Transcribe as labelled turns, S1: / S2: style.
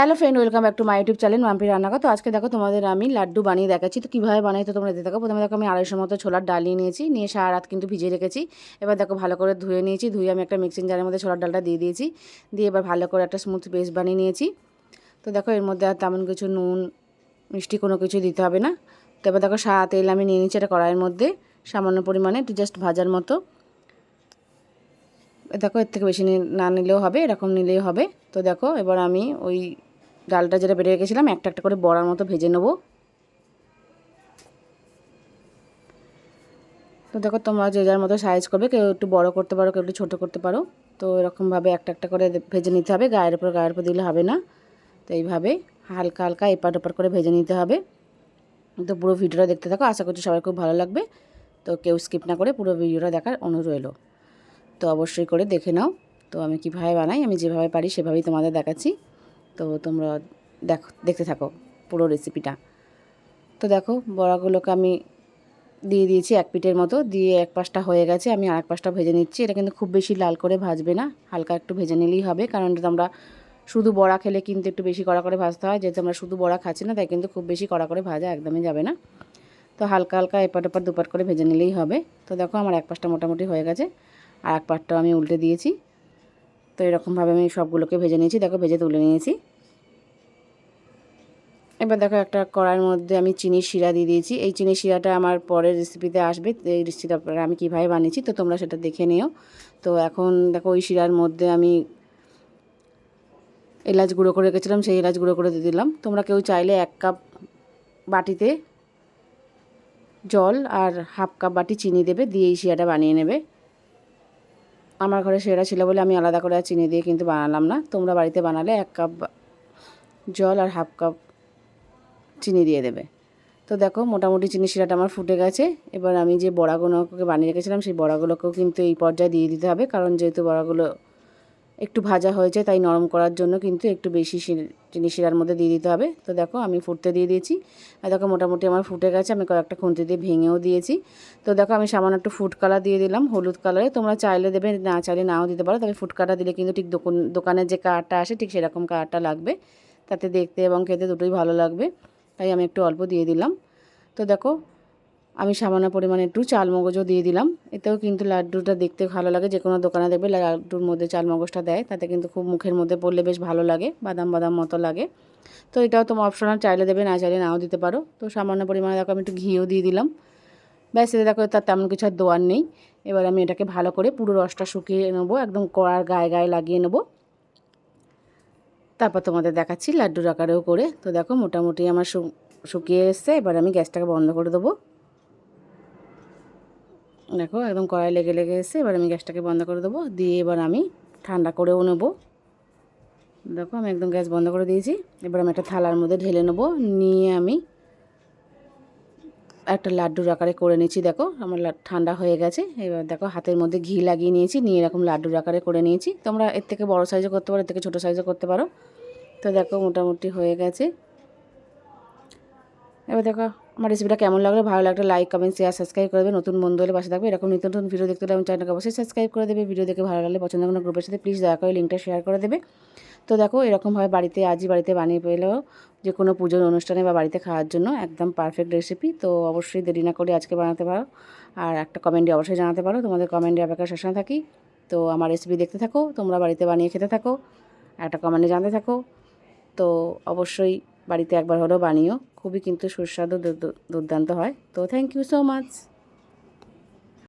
S1: Hello friend, welcome back to my YouTube channel Mampi Rannaghar তো আজকে দেখো তোমাদের আমি লাড্ডু বানিয়ে দেখাচ্ছি। তো কীভাবে বানাই তো তোমরা থাকো প্রথমে দেখো আমি আড়াইশো মতো ছোলার ডালিয়ে নিয়েছি, নিয়ে সারা রাত কিন্তু ভিজিয়ে রেখেছি। এবার দেখো ভালো করে ধুয়ে নিয়েছি, ধুয়ে আমি একটা মিক্সিং জারের মধ্যে ছোলার ডালটা দিয়ে দিয়েছি। দিয়ে এবার ভালো করে একটা স্মুথ পেস্ট বানিয়ে নিয়েছি। তো দেখো এর মধ্যে আর তেমন কিছু নুন, মিষ্টি কোনো কিছু দিতে হবে না। তো এবার দেখো সারা তেল আমি নিয়ে নিচ্ছি এটা কড়াইয়ের মধ্যে, সামান্য পরিমাণে একটু জাস্ট ভাজার মতো। দেখো এর থেকে বেশি না নিলেও হবে, এরকম নিলেই হবে। তো দেখো এবার আমি ওই ডালটা যেটা বেড়ে রেখেছিলাম একটা একটা করে বড়ার মতো ভেজে নেব। তো দেখো তোমরা যে যার মতো সাইজ করবে, কেউ একটু বড় করতে পারো, কেউ একটু ছোটো করতে পারো। তো এরকমভাবে একটা একটা করে ভেজে নিতে হবে, গায়ের উপর গায়ের উপর দিলে হবে না। তো এইভাবে হালকা হালকা এপাট ওপাট করে ভেজে নিতে হবে। তো পুরো ভিডিওটা দেখতে থাকো, আশা করছি সবাই খুব ভালো লাগবে। তো কেউ স্কিপ না করে পুরো ভিডিওটা দেখার অনুরোধ রইল। তো অবশ্যই করে দেখে নাও। তো আমি কীভাবে বানাই, আমি যেভাবে পারি সেভাবেই তোমাদের দেখাচ্ছি। তো তোমরা দেখো, দেখতে থাকো পুরো রেসিপিটা তো দেখো, বড়াগুলোকে আমি দিয়ে দিয়েছি এক পিঠের মতো, দিয়ে এক পাশটা হয়ে গেছে, আমি আর এক পাশটা ভেজে নিচ্ছি। এটা কিন্তু খুব বেশি লাল করে ভাজবে না, হালকা একটু ভেজে নিলেই হবে, কারণ আমরা শুধু বড়া খেলে কিন্তু একটু বেশি কড়া করে ভাজতে হয়, যেহেতু আমরা শুধু বড়া খাচ্ছি না, তাই কিন্তু খুব বেশি কড়া করে ভাজা একদমই যাবে না। তো হালকা হালকা এপাট এপাট দুপাট করে ভেজে নিলেই হবে। তো দেখো, আমার এক পাশটা মোটামুটি হয়ে গেছে, আর এক পাটটাও আমি উল্টে দিয়েছি। তো এরকমভাবে আমি সবগুলোকে ভেজে নিয়েছি, দেখো, ভেজে তুলে নিয়েছি। এবার দেখো একটা কড়াইয়ের মধ্যে আমি চিনির শিরা দিয়ে দিয়েছি। এই চিনির শিরাটা আমার পরের রেসিপিতে আসবে। এই রেসিপিটা আমি কীভাবে বানিয়েছি, তো তোমরা সেটা দেখে নিও। তো এখন দেখো ওই শিরার মধ্যে আমি এলাচ গুঁড়ো করে রেখেছিলাম, সেই এলাচ গুঁড়ো করে দিয়ে দিলাম। তোমরা কেউ চাইলে এক কাপ বাটিতে জল আর হাফ কাপ বাটি চিনি দেবে, দিয়ে এই শিরাটা বানিয়ে নেবে। আমার ঘরে সেরা ছিল বলে আমি আলাদা করে চিনি দিয়ে কিন্তু বানালাম না। তোমরা বাড়িতে বানালে এক কাপ জল আর হাফ কাপ চিনি দিয়ে দেবে। তো দেখো মোটামুটি চিনি শিরাটা আমার ফুটে গেছে। এবার আমি যে বড়াগুলোকে বানিয়ে রেখেছিলাম, সেই বড়াগুলোকেও কিন্তু এই পর্যায়ে দিয়ে দিতে হবে। কারণ যেহেতু বড়াগুলো একটু ভাজা হয়েছে, তাই নরম করার জন্য কিন্তু একটু বেশি চিনি শিরার মধ্যে দিয়ে দিতে হবে। তো দেখো আমি ফুটতে দিয়ে দিয়েছি। আর দেখো মোটামুটি আমার ফুটে গেছে, আমি কয়েকটা খুন্তি দিয়ে ভেঙেও দিয়েছি। তো দেখো আমি সামান্য একটু ফুড কালার দিয়ে দিলাম, হলুদ কালারে। তোমরা চাইলে দেবে, না চাইলে নাও দিতে পারো। তবে ফুড কালার দিলে কিন্তু ঠিক দোকান, দোকানের যে কালারটা আসে, ঠিক সেরকম কালারটা লাগবে। তাতে দেখতে এবং খেতে দুটোই ভালো লাগবে। তাই আমি একটু অল্প দিয়ে দিলাম। তো দেখো, আমি সামান্য পরিমাণে একটু চাল মগজও দিয়ে দিলাম। এতেও কিন্তু লাড্ডুটা দেখতে ভালো লাগে, যে কোনো দোকানে দেখবে লাড্ডুর মধ্যে চাল মগজটা দেয়, তাতে কিন্তু খুব মুখের মধ্যে পড়লে বেশ ভালো লাগে, বাদাম বাদাম মতো লাগে। তো এটাও তোমার অপশনাল চাইলে দেবে, না চাইলে নাও দিতে পারো। তো সামান্য পরিমাণে দেখো আমি একটু ঘিও দিয়ে দিলাম। ব্যাস, এতে দেখো তার তেমন কিছু আর দোয়ার নেই। এবার আমি এটাকে ভালো করে পুরো রসটা শুকিয়ে নেব, একদম কড়ার গায়ে গায়ে লাগিয়ে নেব। তারপর তোমাদের দেখাচ্ছি লাড্ডুর আকারেও করে। তো দেখো, মোটামুটি আমার শুকিয়ে এসছে। এবার আমি গ্যাসটাকে বন্ধ করে দেবো। দেখো, একদম কড়াই লেগে লেগে এসছে। এবার আমি গ্যাসটাকে বন্ধ করে দেবো। দিয়ে এবার আমি ঠান্ডা করেও নেব। দেখো, আমি একদম গ্যাস বন্ধ করে দিয়েছি। এবার আমি একটা থালার মধ্যে ঢেলে নেব। নিয়ে আমি একটা লাড্ডুর আকারে করে নিয়েছি, দেখো। আমার ঠান্ডা হয়ে গেছে। এবার দেখো, হাতের মধ্যে ঘি লাগিয়ে নিয়েছি, নিয়ে এরকম লাড্ডুর আকারে করে নিয়েছি। তোমরা এর থেকে বড় সাইজও করতে পারো, এর থেকে ছোটো সাইজও করতে পারো। তো দেখো, মোটামুটি হয়ে গেছে। এবার দেখো, আমার রেসিপিটা কেমন লাগল? ভালো লাগলে লাইক কমেন্ট শেয়ার সাবস্ক্রাইব করে দেবে। নতুন বন্ধু হলে পাশে থাকবে। এরকম নিত্য নতুন ভিডিও দেখতে হলে আমি চ্যানেলকে অবশ্যই সাবস্ক্রাইব করে দেবে। ভিডিও দেখে ভালো লাগলে পছন্দ কোনো গ্রুপের সাথে প্লিজ দয়া করে লিঙ্কটা শেয়ার করে দেবে। তো দেখো, এরকমভাবে বাড়িতে, আজই বাড়িতে বানিয়ে পেলেও যে কোনো পুজোর অনুষ্ঠানে বা বাড়িতে খাওয়ার জন্য, একদম পারফেক্ট রেসিপি তো অবশ্যই দেরি না করে আজকে বানাতে পারো। আর একটা কমেন্টে অবশ্যই জানাতে পারো। তোমাদের কমেন্টে অপেক্ষা সবসময় থাকি। তো আমার রেসিপি দেখতে থাকো, তোমরা বাড়িতে বানিয়ে খেতে থাকো, একটা কমেন্টে জানতে থাকো। তো অবশ্যই বাড়িতে একবার হলেও বানিও, খুবই কিন্তু সুস্বাদু দুর্দান্ত হয়। তো থ্যাংক ইউ সো মাচ